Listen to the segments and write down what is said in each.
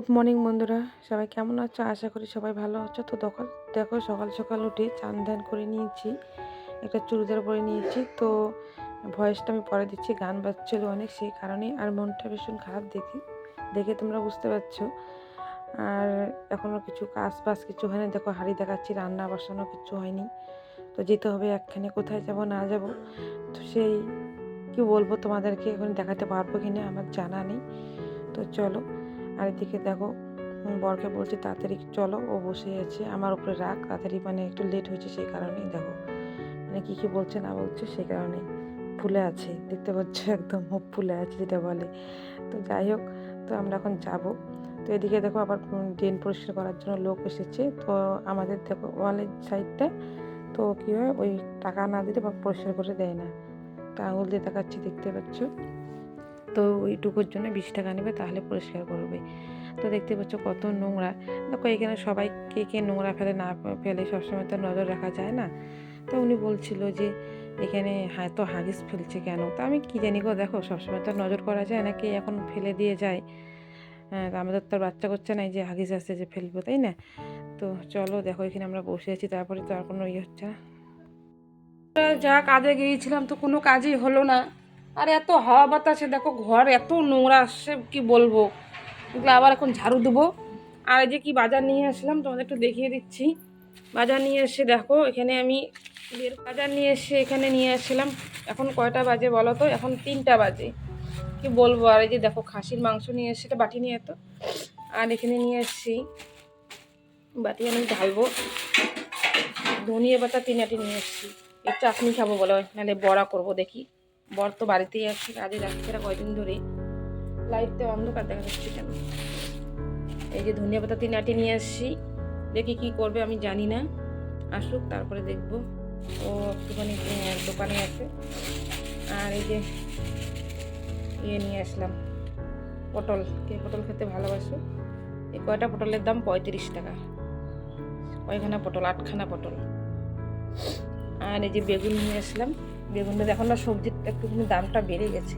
Good morning বন্ধুরা। সবাই কেমন আছো? আশা করি সবাই ভালো আছো। তো দেখো দেখো, সকাল সকাল উঠে চান ধ্যান করে নিয়েছি, একটা চুড়িদার পরে নিয়েছি। তো ভয়েসটা আমি পরে দিচ্ছি, গান বাজছিল অনেক, সেই কারণে আর মনটা ভীষণ খারাপ দেখি, দেখে তোমরা বুঝতে পারছ। আর এখনও কিছু কাজ বাজ কিছু হয়নি। দেখো, হাড়ি দেখাচ্ছি, রান্না বাসানো কিছু হয়নি। তো যেতে হবে, একখানে কোথায় যাব, না যাব। তো সেই, কি বলব তোমাদেরকে এখন দেখাতে পারব কি না আমার জানা নেই। তো চলো আর এদিকে দেখো বরকে বলছে, তাড়াতাড়ি চলো। ও বসে আছে। আমার উপরে রাখ তাড়াতাড়ি মানে একটু লেট হয়েছে সেই কারণেই, দেখো। মানে কী কী বলছে না বলছে সেই কারণে ফুলে আছে, দেখতে পাচ্ছ একদম মুখ ফুলে আছে যেটা বলে। তো যাই হোক, তো আমরা এখন যাব। তো এদিকে দেখো আবার ড্রেন পরিষ্কার করার জন্য লোক এসেছে। তো আমাদের দেখো ওয়ালের সাইডটা তো কী হয়, ওই টাকা না দিলে পরিষ্কার করে দেয় না। তো আঙুল দিয়ে দেখাচ্ছি দেখতে পাচ্ছ। তো ওইটুকুর জন্য বিশ টাকা নেবে, তাহলে পরিষ্কার করবে। তো দেখতে পাচ্ছ কত নোংরা। দেখো, এখানে সবাই কে কে নোংরা ফেলে না ফেলে সবসময় তো নজর রাখা যায় না। তো উনি বলছিল যে, এখানে তো হাগিস ফেলছে কেন? তা আমি কী জানি গো, দেখো, সবসময় তো নজর করা যায় না কে এখন ফেলে দিয়ে যায়। হ্যাঁ আমাদের তো বাচ্চা করছে না, এই যে হাগিস আসছে যে ফেলব, তাই না? তো চলো, দেখো, এখানে আমরা বসে আছি, তারপরে তো আর কোনো ইয়ে হচ্ছে না। যা কাজে গিয়েছিলাম তো কোনো কাজই হলো না। আর এত হাওয়া বাতাসে দেখো ঘর এত নোংরা আসছে, কি বলব? এগুলো আবার এখন ঝাড়ু দেবো। আর এই যে কি বাজার নিয়ে আসলাম, তোমাদের একটু দেখিয়ে দিচ্ছি। বাজার নিয়ে এসে দেখো, এখানে আমি বের বাজার নিয়ে এসে এখানে নিয়ে আসছিলাম এখন কয়টা বাজে বলো তো? এখন তিনটা বাজে। কি বলব? আর এই যে দেখো খাসির মাংস নিয়ে এসে বাটি নিয়ে এতো। আর এখানে নিয়ে এসছি বাটি, আমি ঢালবো। ধনিয়া পাতা তিনাটি নিয়ে এসছি। এর চাটনি খাব বলে, নাহলে বড়া করব দেখি। বর তো বাড়িতেই আসছে কাজে যাচ্ছে কয়দিন ধরে লাইটতে অন্ধকার, দেখা যাচ্ছে কেন? এই যে ধনিয়া পাতা তিন আটি নিয়ে আসছি, দেখি কি করবে, আমি জানি না। আসুক, তারপরে দেখব। ও একটুখানি দোকানে আছে। আর এই যে ইয়ে নিয়ে আসলাম, পটল। কে পটল খেতে ভালোবাসো? এই কয়টা পটলের দাম? পঁয়ত্রিশ টাকা। কয়খানা পটল? আটখানা পটল। আর এই যে বেগুন নিয়ে আসলাম। বেগুনের, এখন না সবজির একটুখানি দামটা বেড়ে গেছে।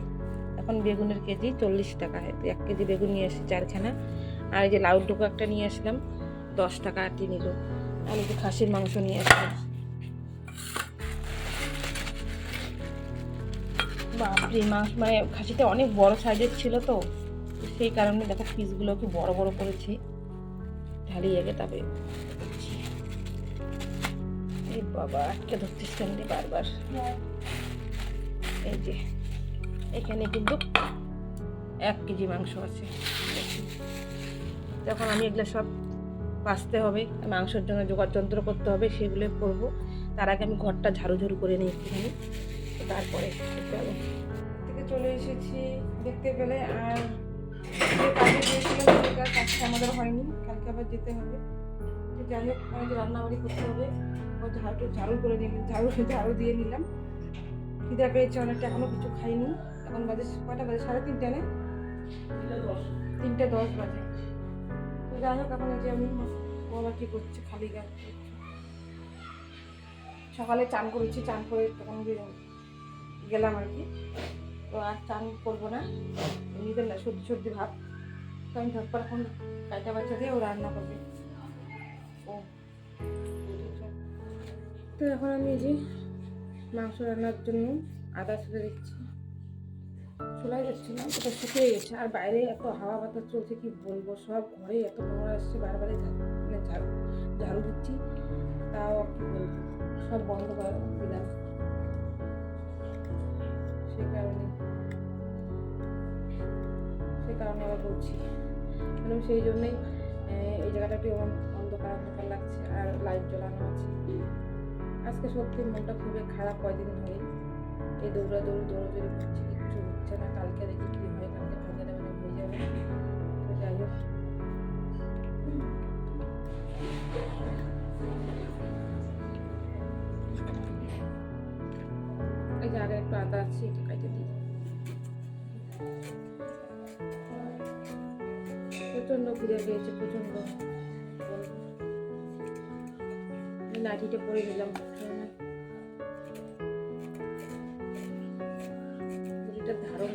এখন বেগুনের কেজি চল্লিশ টাকা, এক কেজি বেগুন নিয়ে এসেছি চারখানা। আর এই যে লাউ ডুকো একটা নিয়ে আসলাম, দশ টাকা আটি নিল। আর এই যে খাসির মাংস নিয়ে আসলাম। বাপরে মাংস মানে খাসিটা অনেক বড় সাইজের ছিল তো, সেই কারণে দেখো পিসগুলো একটু বড় বড় করেছি। ঢালিয়ে গে তবে বাবা, আটকে রে বারবার? এই যে, এখানে কিন্তু এক কেজি মাংস আছে। তখন আমি এগুলো সব বাঁচতে হবে, মাংসের জন্য জোগাড় যন্ত্র করতে হবে, সেগুলো করব। তার আগে আমি ঘরটা ঝাড়ু ঝাড়ু করে নিই একটুখানি। তারপরে থেকে চলে এসেছি, দেখতে পেলে আর যে কাজে গিয়েছিলাম সেই কাজ আজকে আমাদের হয়নি, কালকে আবার যেতে হবে। যাই হোক, আমাদের রান্নাবাড়ি করতে হবে। ও ঝাড়ু ঝাড়ু করে নিলাম ঝাড়ু ঝাড়ু দিয়ে নিলাম। খিদা পেয়েছে অনেকটা এখনও কিছু খাইনি। এখন বাজে কয়টা বাজে? সাড়ে তিনটে না? তিনটে দশ। বাজে। তো যাই হোক এখন যে আমি বাবা কী করছে খালি গা সকালে চান করেছি চান করে তখন গেলাম আর কি। তো আর চান করব না। এমনিতে না সর্দি সর্দি ভাব। তো আমি ঝটপট এখন কাইটা বাচ্চা দিয়ে ও রান্না করবে। ও। তো এখন আমি যে মাংস রান্নার জন্য আদা ছুলে দিচ্ছি। চুলাই যাচ্ছে না ওটা শুকিয়ে গেছে। আর বাইরে এত হাওয়া বাতাস চলছে, কি বলব? সব ঘরে এত নোংরা আসছে, বারবারই মানে ঝাড়ু ঝাড়ু দিচ্ছি। তাও কি বলব? সব বন্ধ করে দিলাম সেই কারণে সেই কারণে আবার বলছি। মানে সেই জন্যই এই জায়গাটা একটু অন্ধকার অন্ধকার লাগছে, আর লাইট জ্বালানো আছে। আজকে সত্যি মনটা খুবই খারাপ কয়দিন ধরে। এই দৌড়া দৌড় দৌড়াদৌড়ি করছি, কিচ্ছু হচ্ছে না। কালকে দেখি কী হয়, কালকে ফাইনালে মানে হয়ে যাবে। তো যাই হোক। এই যে আগে একটু আদা আছে এটা কাটে দিই। প্রচণ্ড ঘুরে পেয়েছে প্রচণ্ড লাঠিটা পরে দিলাম ধারণ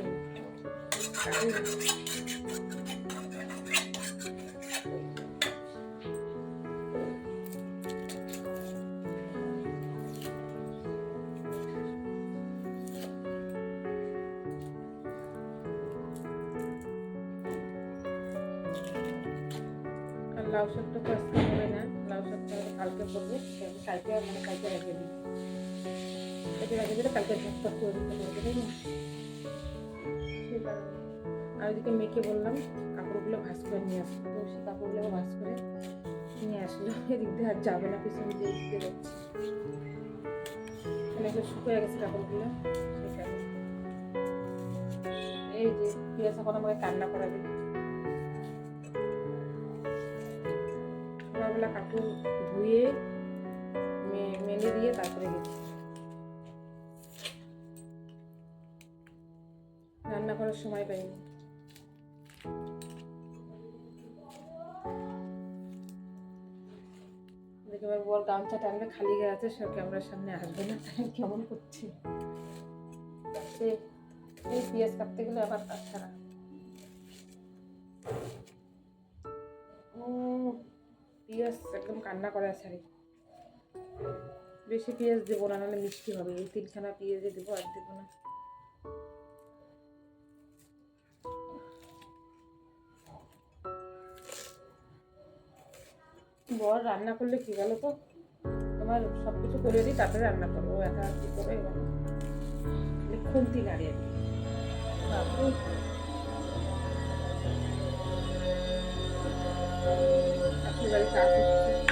লাউ শাকটা তো আজকে হবে না লাউ শাকটা কালকে করব কালকে মানে কালকে রেখে দিই কালকে রেখে দিলে কালকে ঝটপট করে দিতে পারব তাই না। আর ওইদিকে মেয়েকে বললাম, কাপড়গুলো ভাঁজ করে নিয়ে আসতে তো সেই কাপড়গুলো ভাঁজ করে নিয়ে আসলো। এদিক দিয়ে আর যাবে না, পিছনে দিয়ে দিতে যাচ্ছে। অনেকগুলো শুকিয়ে গেছে কাপড়গুলো কারণে এই যে পিয়াজ এখন আমাকে কান্না করাবে সকালবেলা কাপড় ধুয়ে মেলে দিয়ে তারপরে গেছি। রান্না করার সময় পাইনি। দেখে এবার বর গামছা টানলে খালি গায়ে আছে, সে ক্যামেরার সামনে আসবে না, তাই কেমন করছে। এই পিঁয়াজ কাটতে গেলে আবার তাছাড়া পেঁয়াজ একদম কান্না করা শাড়ি। বেশি পেঁয়াজ দেবো না, নাহলে মিষ্টি হবে। এই তিনখানা পেঁয়াজে দেবো আর দেবো না। বর রান্না করলে কি বলো তো? তোমার সব কিছু করে দিই, তারপরে রান্না করব। একা কি করে খুন্তি নাড়িয়ে দিই বাপরে। পাশের বাড়ি কাজ হচ্ছে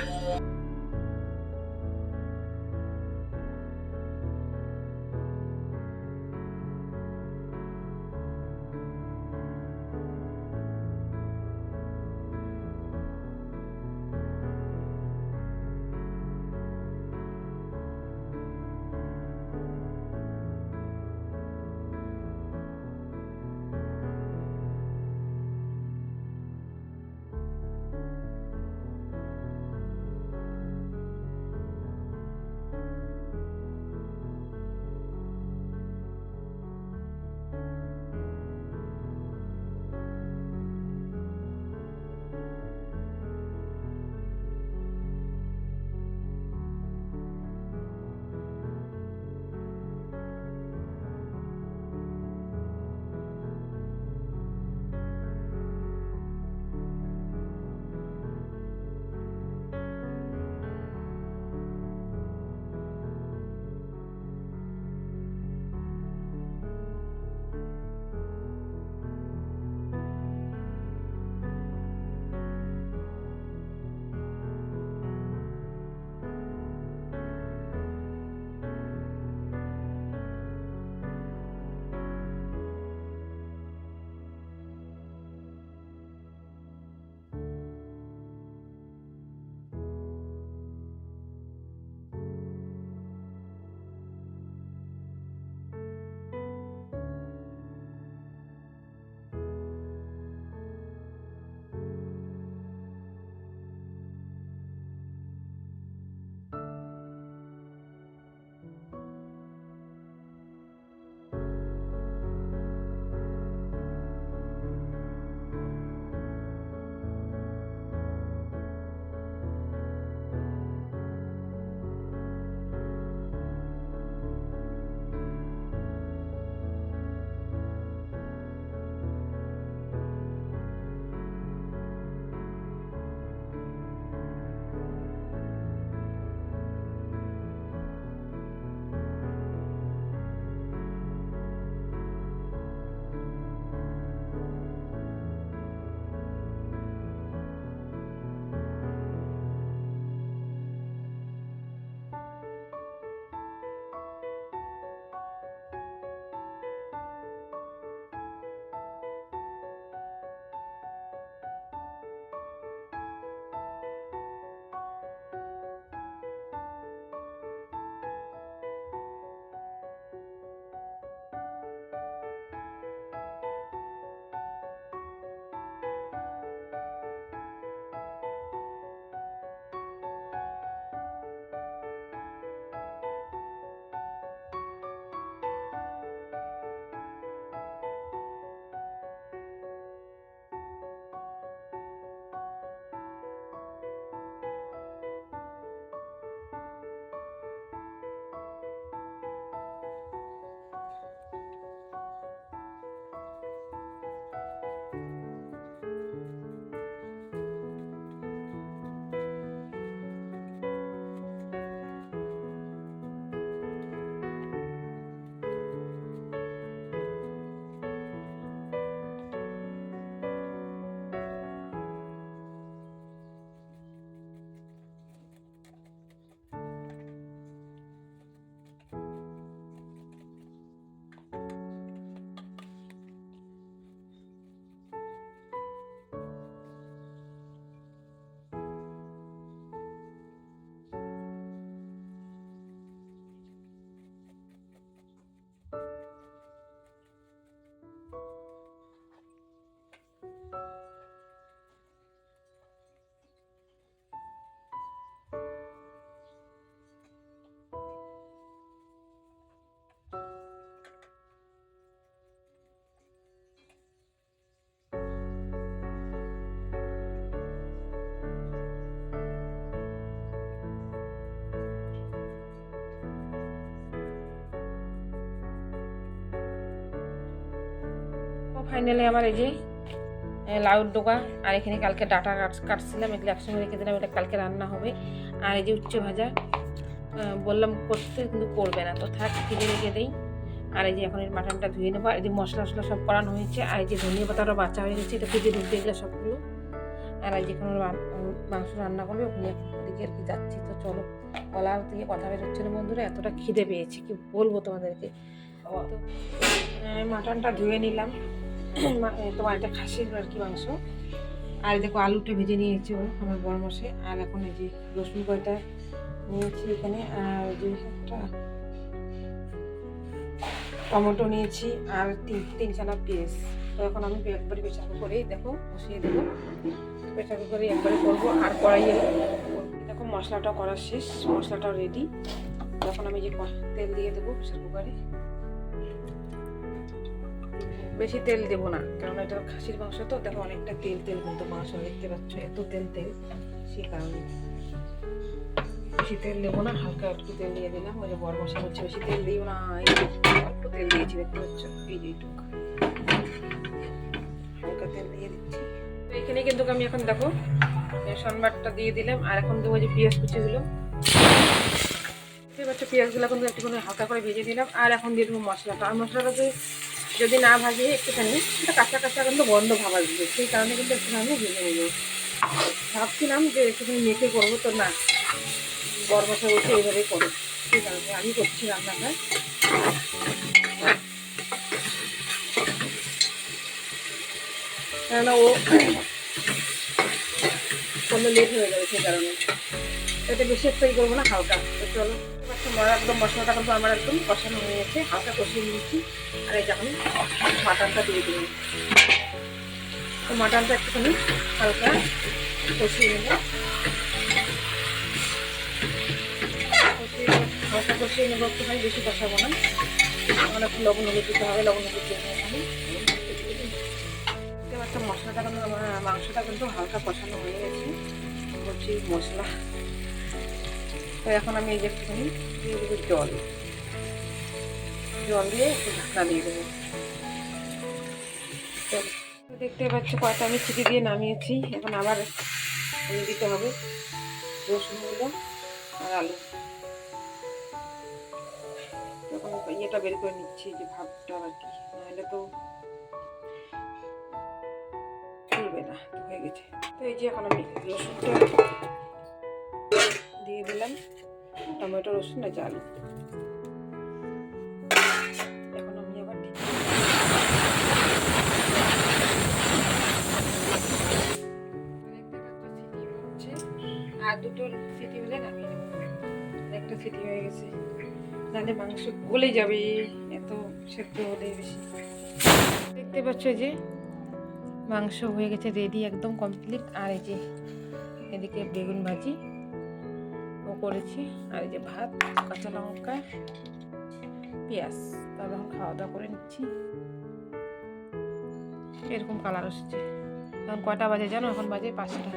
ফাইনালি আমার এই যে লাউর ডোকা আর এখানে কালকে ডাটা কাট- কাটছিলাম, এগুলো একসঙ্গে রেখে দিলাম, এটা কালকে রান্না হবে। আর এই যে উচ্চ ভাজা বললাম করতে, কিন্তু করবে না। তো থাক ফিরে রেখে দেই। আর এই যে এখন এই মাটনটা ধুয়ে নেব। আর এই যে মশলা টশলা সব করানো হয়েছে, আর এই যে ধনিয়া পাতাটা বাচ্চা হয়ে গেছে, এটা কেটে ঢুকতে এগুলো সবগুলো। আর এই যে কোনো মাংস রান্না করবে ওখানে ওদিকে আর কি যাচ্ছি। তো চলো গলার থেকে কথা বেরোচ্ছে না বন্ধুরা, এতটা খিদে পেয়েছি, কি বলব তোমাদেরকে? মাটনটা ধুয়ে নিলাম। তোমার এটা খাসির আর কি মাংস। আর দেখো আলুটা ভেজে নিয়েছি ও, আমার বড় আর এখন এই যে রসুন কয়টা নিয়েছি এখানে, আর যে একটা টমেটো নিয়েছি, আর তিন তিন চানা পেঁয়াজ। তো এখন আমি একবারে প্রেশার কুকারেই দেখো বসিয়ে দেবো। প্রেশার কুকারে একবারে করব, আর কড়াইয়ে দেখো মশলাটা করা শেষ, মশলাটাও রেডি তখন আমি যে তেল দিয়ে দেবো প্রেশার কুকারে। বেশি তেল দেবো না। কারণ এটা খাসির মাংস তো, দেখো অনেকটা তেল তেল কিন্তু মাংস দেখতে পাচ্ছ এত তেল তেল। সেই কারণে বেশি তেল দেবো না, হালকা একটু তেল দিয়ে দিলাম। ওই যে বড় মশলা বলছে বেশি তেল দিও না একটু তেল দিয়েছি, দেখতে পাচ্ছ? এই যে এইটুকু। হালকা তেল দিয়ে দিচ্ছি। তো এখানে কিন্তু আমি এখন দেখো সোনবারটা দিয়ে দিলাম, আর এখন দেবো যে পেঁয়াজ কুচিগুলো। দেখতে পাচ্ছ, পেঁয়াজগুলো কিন্তু একটুখানি হালকা করে ভেজে দিলাম, আর এখন দিয়ে দেবো মশলাটা। আর মশলাটা যে যদি না ভাজি একটুখানি এটা কাঁচা কাঁচা কিন্তু বন্ধ ভাবা দিবে সেই কারণে কিন্তু একটুখানি ভেজে নেব। ভাবছিলাম যে একটুখানি মেখে করব, তো না। বড় মশলা বলছে এইভাবেই করো। সেই কারণে আমি করছি রান্নাটা। কেননা ও করলে লেট হয়ে যাবে সেই কারণে। এটা বেশি একটা ই করব না, হালকা। চলো। আমার একদম মশলাটা কিন্তু আমার একদম কষানো হয়ে গেছে। হালকা কষিয়ে নিয়েছি। আর এই যখন মাটনটা দিয়ে দিলাম। তো মাটনটা একটুখানি হালকা কষিয়ে নেব। হালকা কষিয়ে নেব একটুখানি, বেশি কষাবো না। একটু লবণ হলুদ দিতে হবে, লবণ হলুদ দিয়ে আমি পাচ্ছ মশলাটা কিন্তু আমার, মাংসটা কিন্তু হালকা কষানো হয়ে গেছে। বলছি মশলা। তো এখন আমি এই যে একটুখানি দিয়ে দেবো জল। জল দিয়ে একটু ঢাকনা দিয়ে দেবো। দেখতে পাচ্ছি কয়টা আমি চিটি দিয়ে নামিয়েছি। এখন আবার দিতে হবে রসুনগুলো আর আলু। এখন ইয়েটা বের করে নিচ্ছি যে ভাবটা আর কি। নাহলে তো চলবে না হয়ে গেছে। তো এই যে এখন আমি রসুনটা দিয়ে দিলাম। টমেটো, রসুন আর আলু এখন আমি আবার আর দুটো সিটি হলে নামিয়ে একটা সিটি হয়ে গেছে। নাহলে মাংস গলে যাবে। এত সেদ্ধ হলে বেশি। দেখতে পাচ্ছ যে, মাংস হয়ে গেছে রেডি একদম কমপ্লিট আর এই যে, এদিকে বেগুন ভাজি। করেছি। আর এই যে ভাত, কাঁচা লঙ্কা, পেঁয়াজ, তারপর এখন খাওয়া দাওয়া করে নিচ্ছি। এরকম কালার এসেছে এখন কয়টা বাজে জানো? এখন বাজে পাঁচটা।